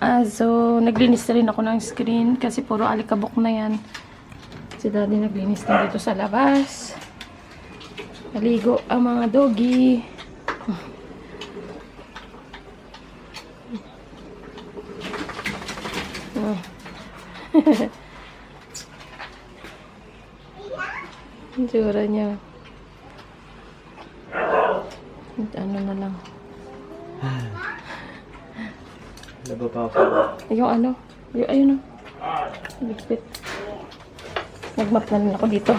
Ah, so, naglinis na rin ako ng screen kasi puro alikabok na yan. Si daddy naglinis na dito sa labas. Naligo ang mga doggy. Oh. Ang tsura niya. Ano na lang. Laba pa ako. Yung ano? Yung ayun o. Ligpit. Nagmap na rin ako dito.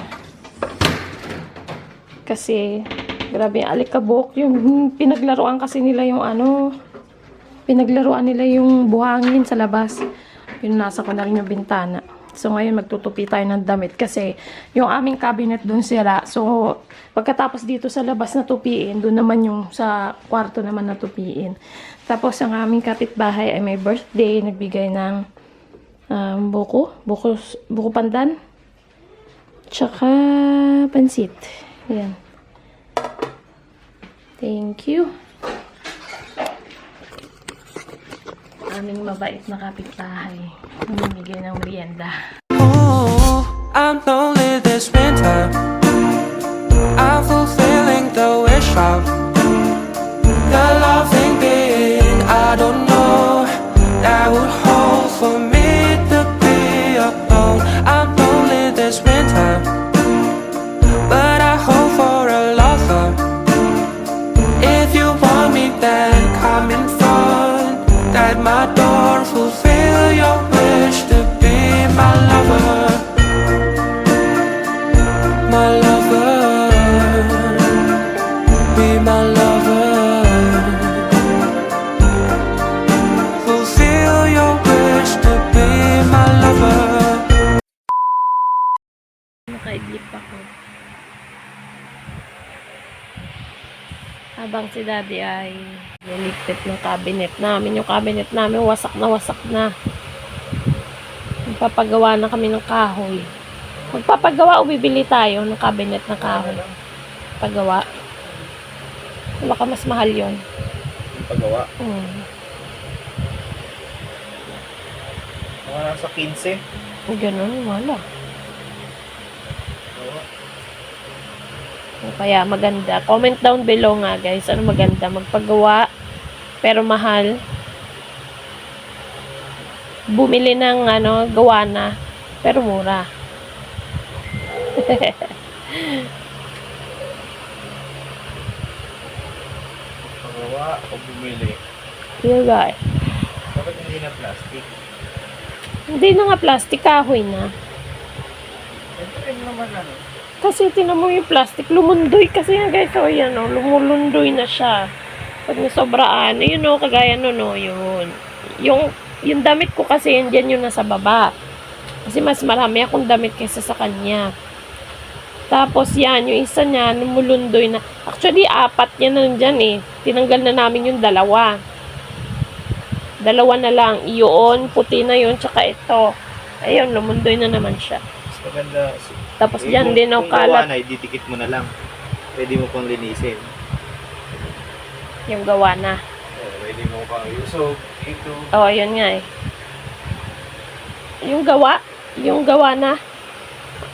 Kasi, grabe yung alikabok. Yung pinaglaruan kasi nila yung ano, pinaglaruan nila yung buhangin sa labas. Pinunasan ko na rin yung bintana. So, ngayon magtutupi tayo ng damit kasi yung aming cabinet doon sila. So, pagkatapos dito sa labas na tupiin, doon naman yung sa kwarto naman na tupiin. Tapos, ang aming kapitbahay ay may birthday, nagbigay ng um, buko, buko, buko pandan, tsaka pansit. Yan. Thank you. Aming mabait na kapitbahay. Namimigay ng merienda. Oh, I'm lonely this winter. I'm fulfilling the wish of the loving being. I don't know that would hold for me my door, fulfill your wish my lover. My lover. Be my lover. Fulfill your wish to my lover. Nakaidlip ako. Habang si daddy ay niligpit yung cabinet namin. Yung cabinet namin wasak na wasak na. Magpapagawa na kami ng kahoy. Magpapagawa o bibili tayo ng cabinet ng kahoy? Pagawa. Baka mas mahal yon. Yung paggawa. Hmm. Mga nasa 15. Ganun, wala. O Kaya maganda. Comment down below nga guys. Ano maganda? Magpagawa. Pero mahal. Bumili ng ano, gawa na. Pero mura. Paggawa o bumili. Yun guys. Bakit hindi na plastic? Hindi na nga plastic. Kahoy na. Ito rin naman ano. Kasi tinan mo yung plastic. Lumundoy kasi nga guys. O yan o. Lumulundoy na siya. Pag nasobraan. Ayun o. Kagaya nun o. Yun. Yung, yung damit ko kasi yun dyan yung nasa baba. Kasi mas marami akong damit kaysa sa kanya. Tapos yan, yung isa niya, lumulundoy na. Actually, apat yan nandyan eh. Tinanggal na namin yung dalawa. Dalawa na lang. Iyon, puti na yun, tsaka ito. Ayun, lumundoy na naman siya. Mas maganda. Tapos Eh, dyan kung- din ako Kung gawa kalat na, ididikit mo na lang. Pwede mo pang linisin. yung gawa na. Oo, pwede mo pang usog. Ito. Oo, oh, yun nga eh. Yung gawa, yung gawa na.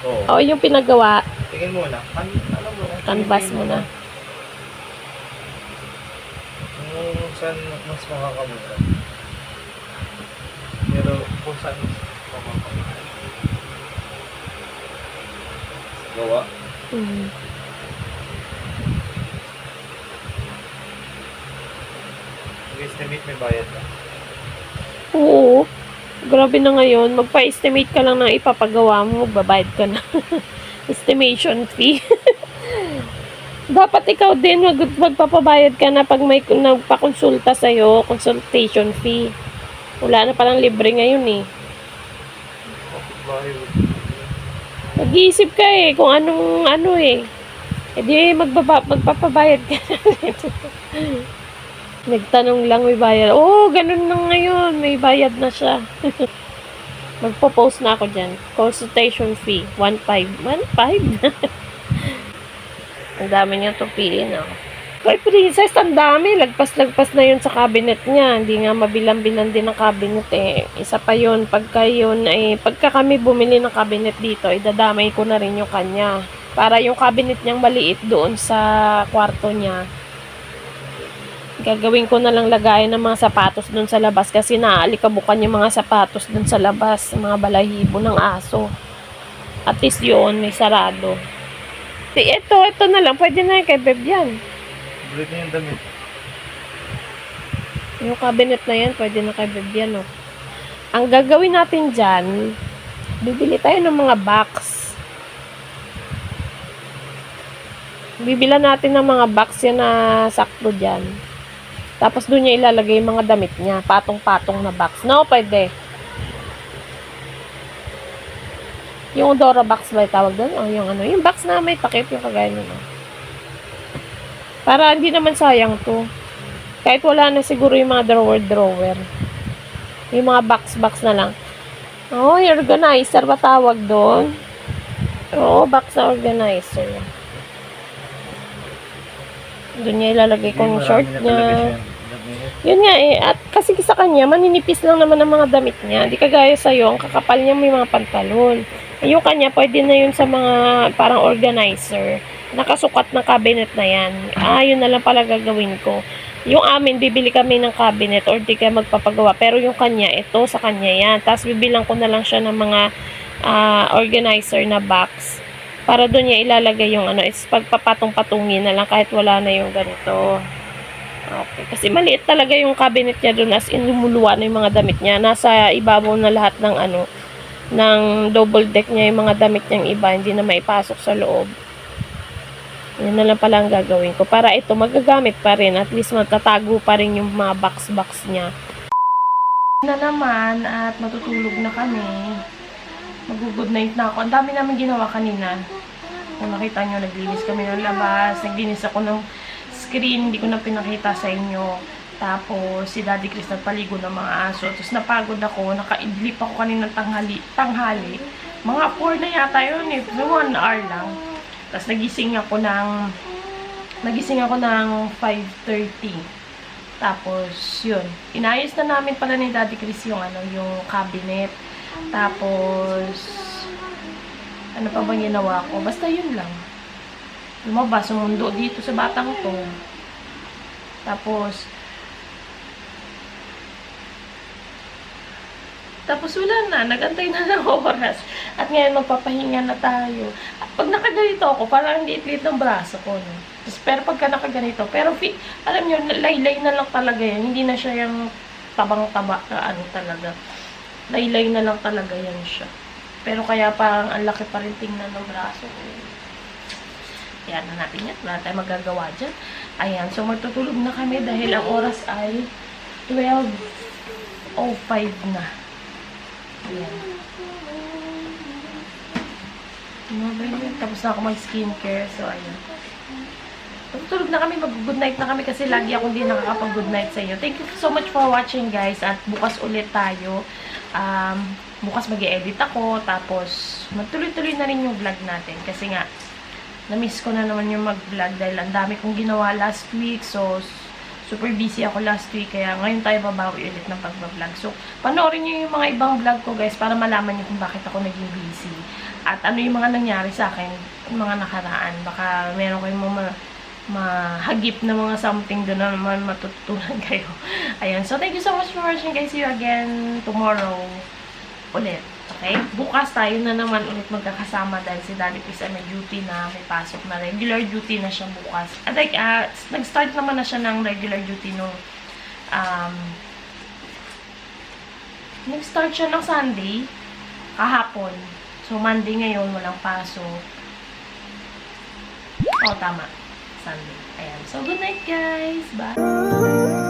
Oo. Oo, yung pinagawa. Tingin mo na. Kan, alam mo na. Canvas mo na. Kung saan mas makakamura. Pero kung saan mas makakamura. Gawa. Mm. Mag-estimate may bayad na. Oo. Grabe na ngayon. Magpa-estimate ka lang ng ipapagawa mo. Magbabayad ka na. Estimation fee. Dapat ikaw din mag magpapabayad ka na pag may nagpakonsulta sa'yo. Consultation fee. Wala na palang libre ngayon eh. Bahay. Mag-iisip ka eh kung anong ano eh. E di magbaba, magpapabayad ka. Nagtanong lang may bayad. Oo, oh, ganun na ngayon. May bayad na siya. Magpo-post na ako dyan. Consultation fee. 1.5. 1.5? Ang dami niya tupiin, oh. Kay Princess, ang dami. Lagpas-lagpas na yun sa cabinet niya. Hindi nga mabilang-bilang din ang cabinet eh. Isa pa yun. Pagka yun, eh, pagka kami bumili ng cabinet dito, idadamay ko na rin yung kanya. Para yung cabinet niyang maliit doon sa kwarto niya. Gagawin ko na lang lagayan ng mga sapatos doon sa labas kasi naaalikabukan yung mga sapatos doon sa labas. Mga balahibo ng aso. At least yun, may sarado. Ito, ito na lang. Pwede na yung kay Beb yan. Ulit na yung damit. Yung cabinet na yan, pwede na kay Beb yan, oh. Ang gagawin natin dyan, bibili tayo ng mga box. Bibila natin ng mga box yan na sakto dyan. Tapos doon niya ilalagay yung mga damit niya. Patong-patong na box. No, pwede. Yung Dora box ba tawag doon? O yung ano? Yung box na may takip yung kagaya nyo. Para hindi naman sayang to. Kahit wala na siguro yung mga drawer-drawer. Yung mga box-box na lang. Oh, organizer ba tawag doon? Oo, box na organizer. Doon niya ilalagay Marami short niya. Yun nga eh. At kasi sa kanya, maninipis lang naman ang mga damit niya. Di kagaya sa'yo, ang kakapal niya may mga pantalon. Yung kanya, pwede na yun sa mga parang organizer. Nakasukat ng cabinet na yan. Ah, yun na lang pala gagawin ko. Yung amin, bibili kami ng cabinet or di kaya magpapagawa. Pero yung kanya, ito sa kanya yan. Tapos bibilang ko na lang siya ng mga ah, organizer na box. Para doon niya ilalagay yung ano, is pagpapatong-patungin na lang kahit wala na yung ganito. Okay. Kasi maliit talaga yung cabinet niya doon as in lumuluwa na yung mga damit niya. Nasa ibabaw na lahat ng ano, ng double deck niya yung mga damit niyang iba. Hindi na maipasok sa loob. Yan na lang pala ang gagawin ko. Para ito magagamit pa rin. At least matatago pa rin yung mga box-box niya. Na naman at matutulog na kami. Mag-good night na ako. Ang dami namin ginawa kanina. Kung nakita nyo, naglinis kami ng labas. Naglinis ako ng screen. Hindi ko na pinakita sa inyo. Tapos, si Daddy Chris nagpaligo ng mga aso. Tapos, napagod ako. Nakaidlip ako kanina tanghali. tanghali. Mga 4 na yata yun eh. 1 hour lang. Tapos, nagising ako ng nagising ako ng 5.30. Tapos, yun. Inayos na namin pala ni Daddy Chris yung ano, yung cabinet. Tapos, ano pa bang ginawa ko? Basta yun lang. Lumabas, sumundo dito sa batang to. Tapos, tapos wala na, nagantay na ng oras. At ngayon, magpapahinga na tayo. At pag nakaganito ako, parang hindi itlit ng braso ko. No? Tapos, pero pagka nakaganito, pero fi, alam nyo, laylay na lang talaga yan. Hindi na siya yung tabang-taba na ano talaga. Laylay na lang talaga yan siya. Pero kaya parang ang laki pa rin tingnan ng braso ko. Yan na natin yan. Wala tayong magagawa dyan. Ayan. So, magtutulog na kami dahil ang oras ay 12.05 na. Ayan. Tapos na ako mag-skincare. So, ayan. Magtutulog na kami. Mag-good night na kami kasi lagi ako hindi nakakapag-good night sa inyo. Thank you so much for watching, guys. At bukas ulit tayo. Um, bukas mag edit ako. Tapos, magtuloy-tuloy na rin yung vlog natin. Kasi nga, na-miss ko na naman yung mag-vlog dahil ang dami kong ginawa last week. So, super busy ako last week. Kaya ngayon tayo babawi ulit ng pag-vlog. So, panoorin nyo yung mga ibang vlog ko guys para malaman nyo kung bakit ako naging busy. At ano yung mga nangyari sa akin, yung mga nakaraan. Baka meron kayong mga mahagip na mga something doon na naman matututunan kayo. Ayan. So, thank you so much for watching guys. See you again tomorrow ulit. Okay? Bukas tayo na naman ulit magkakasama dahil si Daddy Chris ay may duty na, may pasok na regular duty na siya bukas. At like, ah, nag-start naman na siya ng regular duty nung um, nag-start siya ng Sunday kahapon. So, Monday ngayon, walang pasok. Oh, tama. Sunday. Ayan. So, good night, guys. Bye.